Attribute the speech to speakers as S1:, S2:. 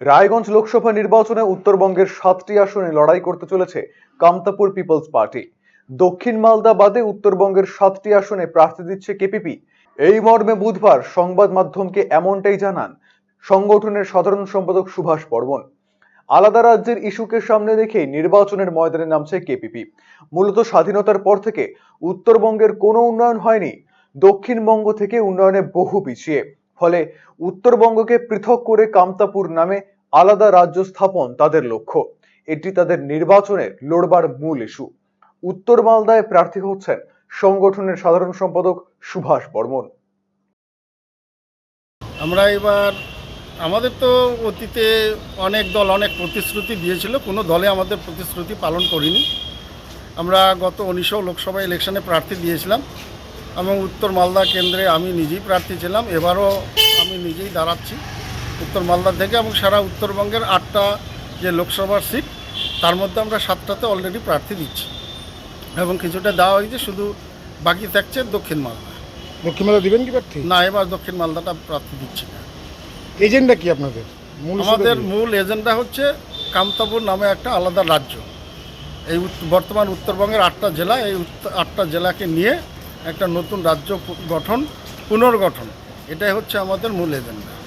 S1: রায়গঞ্জ লোকসভা নির্বাচনে উত্তরবঙ্গের সাতটি আসনে লড়াই করতে চলেছে কামতাপুর পিপলস পার্টি। দক্ষিণ মালদা বাদে উত্তরবঙ্গের সাতটি আসনে প্রার্থী দিচ্ছে কেপিপি। এই মর্মে বুধবার সংবাদ মাধ্যমকে এমনটাই জানান সংগঠনের সাধারণ সম্পাদক সুভাষ বর্মন। আলাদা রাজ্যের ইস্যুকে সামনে রেখেই নির্বাচনের ময়দানে নামছে কেপিপি। মূলত স্বাধীনতার পর থেকে উত্তরবঙ্গের কোনো উন্নয়ন হয়নি, দক্ষিণবঙ্গ থেকে উন্নয়নে বহু পিছিয়ে। ফলে উত্তরবঙ্গকে পৃথক করে কামতাপুর নামে আলাদা রাজ্য স্থাপন তাদের লক্ষ্য। এটি তাদের নির্বাচনে লড়বার মূল ইস্যু। উত্তর মালদায় প্রার্থী হচ্ছেন সংগঠনের সাধারণ সম্পাদক সুভাষ বর্মন।
S2: আমরা এবার, আমাদের তো অতীতে অনেক দল অনেক প্রতিশ্রুতি দিয়েছিল, কোনো দলে আমাদের প্রতিশ্রুতি পালন করিনি। আমরা গত উনিশশো লোকসভা ইলেকশনে প্রার্থী দিয়েছিলাম। এবং উত্তর মালদা কেন্দ্রে আমি নিজেই প্রার্থী ছিলাম এবারও আমি নিজেই দাঁড়াচ্ছি উত্তর মালদা থেকে এবং সারা উত্তরবঙ্গের আটটা যে লোকসভার সিট তার মধ্যে আমরা সাতটাতে অলরেডি প্রার্থী দিচ্ছি। এবং কিছুটা দেওয়া হয়েছে শুধু বাকি থাকছে দক্ষিণ মালদা।
S3: দক্ষিণ মালদা দিবেন কি প্রার্থী?
S2: না এবার দক্ষিণ মালদাটা প্রার্থী দিচ্ছি না।
S3: এজেন্ডা কি আপনাদের?
S2: আমাদের মূল এজেন্ডা হচ্ছে কামতাপুর নামে একটা আলাদা রাজ্য। এই বর্তমান উত্তরবঙ্গের আটটা জেলা এই আটটা জেলাকে নিয়ে একটা নতুন রাজ্য গঠন পুনর্গঠন। এটাই হচ্ছে আমাদের মূল এজেন্ডা।